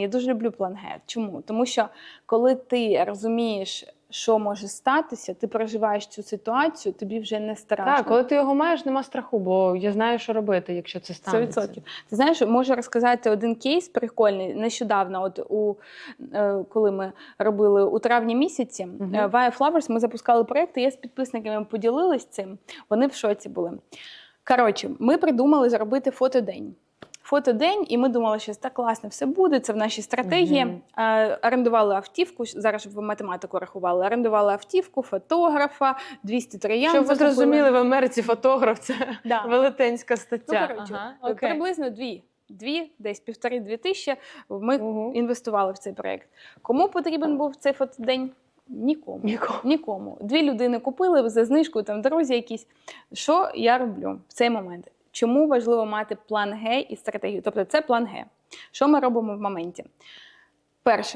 Я дуже люблю план Г. Чому? Тому що коли ти розумієш, що може статися, ти проживаєш цю ситуацію, тобі вже не страшно. Так, коли ти його маєш, нема страху, бо я знаю, що робити, якщо це станеться. 100%. Ти знаєш, можу розказати один кейс прикольний. Нещодавно, от у е, коли ми робили у травні місяці, е, Via Flowers, ми запускали проєкт, і я з підписниками поділилась цим. Вони в шоці були. Коротше, ми придумали зробити фотодень. Фотодень, і ми думали, що так класно все буде. Це в нашій стратегії. Мгм. Е, орендували автівку. Зараз в математику рахували. Орендували автівку, фотографа, 200 троян. Щоб ви зрозуміли, в Америці фотограф це Да. велетенська Ну, стаття. коротше, Ага, окей. приблизно дві, дві, десь півтори-дві тисячі. Ми Мгм. інвестували в цей проєкт. Кому потрібен був цей фотодень? Нікому. Нікому. Нікому. Дві людини купили за знижкою, там друзі якісь. Що я роблю в цей момент? Чому важливо мати план Г і стратегію? Тобто це план Г. Що ми робимо в моменті? Перше,